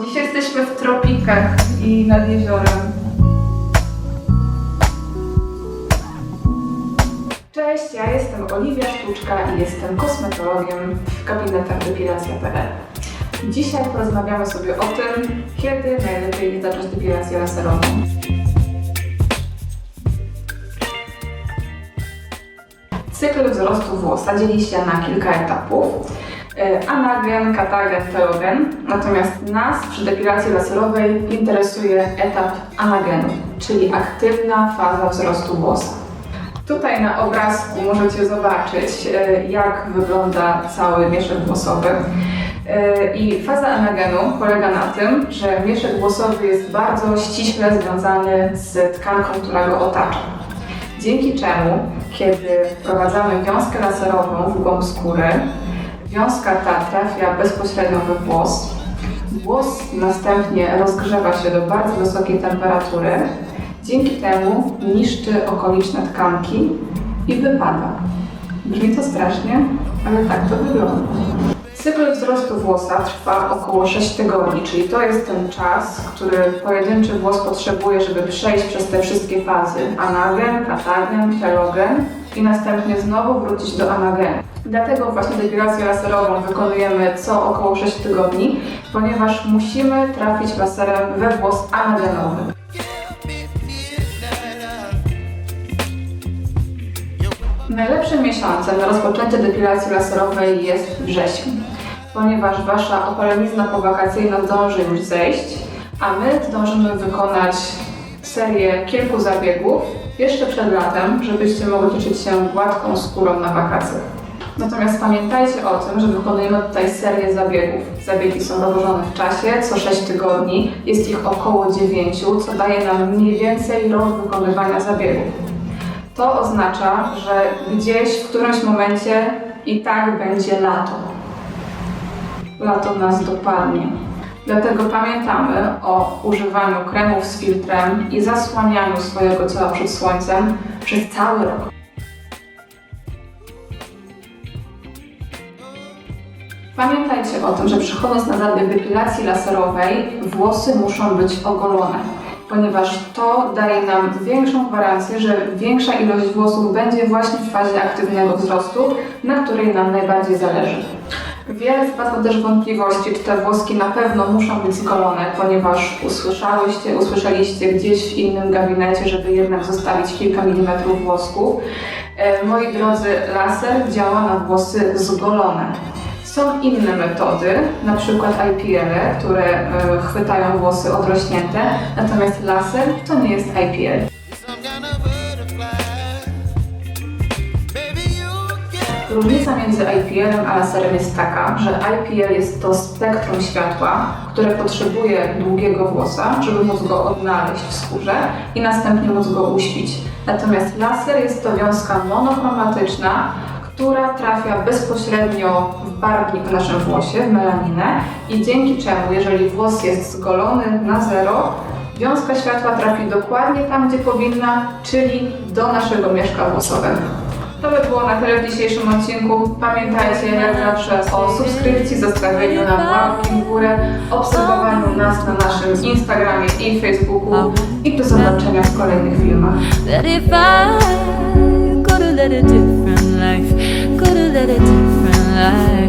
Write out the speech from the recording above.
Dziś jesteśmy w tropikach i nad jeziorem. Cześć, ja jestem Oliwia Sztuczka i jestem kosmetologiem w gabinetach depilacja.pl. Dzisiaj porozmawiamy sobie o tym, kiedy najlepiej zacząć depilację laserową. Cykl wzrostu włosa dzieli się na kilka etapów. E, Anagen, katagen, telogen. Natomiast nas przy depilacji laserowej interesuje etap anagenu, czyli aktywna faza wzrostu włosa. Tutaj na obrazku możecie zobaczyć, e, jak wygląda cały mieszek włosowy. E, I faza anagenu polega na tym, że mieszek włosowy jest bardzo ściśle związany z tkanką, która go otacza. Dzięki czemu, kiedy wprowadzamy wiązkę laserową w głąb skóry, wiązka ta trafia bezpośrednio we włos. Włos następnie rozgrzewa się do bardzo wysokiej temperatury. Dzięki temu niszczy okoliczne tkanki i wypada. Brzmi to strasznie, ale tak to wygląda. Cykl wzrostu włosa trwa około 6 tygodni, czyli to jest ten czas, który pojedynczy włos potrzebuje, żeby przejść przez te wszystkie fazy. Anagen, katagen, telogen i następnie znowu wrócić do anagenu. Dlatego właśnie depilację laserową wykonujemy co około 6 tygodni, ponieważ musimy trafić laserem we włos anagenowy. Najlepszym miesiącem na rozpoczęcie depilacji laserowej jest wrzesień, ponieważ Wasza opalenizna powakacyjna zdąży już zejść, a my zdążymy wykonać serię kilku zabiegów jeszcze przed latem, żebyście mogli cieszyć się gładką skórą na wakacjach. Natomiast pamiętajcie o tym, że wykonujemy tutaj serię zabiegów. Zabiegi są rozłożone w czasie, co 6 tygodni, jest ich około 9, co daje nam mniej więcej rok wykonywania zabiegów. To oznacza, że gdzieś w którymś momencie i tak będzie lato. Lato nas dopadnie. Dlatego pamiętamy o używaniu kremów z filtrem i zasłanianiu swojego ciała przed słońcem przez cały rok. Pamiętajcie o tym, że przychodząc na zabieg depilacji laserowej, włosy muszą być ogolone, ponieważ to daje nam większą gwarancję, że większa ilość włosów będzie właśnie w fazie aktywnego wzrostu, na której nam najbardziej zależy. Wiele z Was ma też wątpliwości, czy te włoski na pewno muszą być zgolone, ponieważ usłyszałyście, usłyszeliście gdzieś w innym gabinecie, żeby jednak zostawić kilka milimetrów włosku. E, Moi drodzy, laser działa na włosy zgolone. Są inne metody, na przykład IPL, które e, chwytają włosy odrośnięte, natomiast laser to nie jest IPL. Różnica między IPL-em a laserem jest taka, że IPL jest to spektrum światła, które potrzebuje długiego włosa, żeby móc go odnaleźć w skórze i następnie móc go uśpić. Natomiast laser jest to wiązka monochromatyczna, która trafia bezpośrednio w barwnik w naszym włosie, w melaninę i dzięki czemu, jeżeli włos jest zgolony na zero, wiązka światła trafi dokładnie tam, gdzie powinna, czyli do naszego mieszka włosowego. To by było na tyle w dzisiejszym odcinku. Pamiętajcie jak zawsze o subskrypcji, zostawieniu nam łapki w górę, obserwowaniu nas na naszym Instagramie i Facebooku i do zobaczenia w kolejnych filmach. Led a different life, led a different life.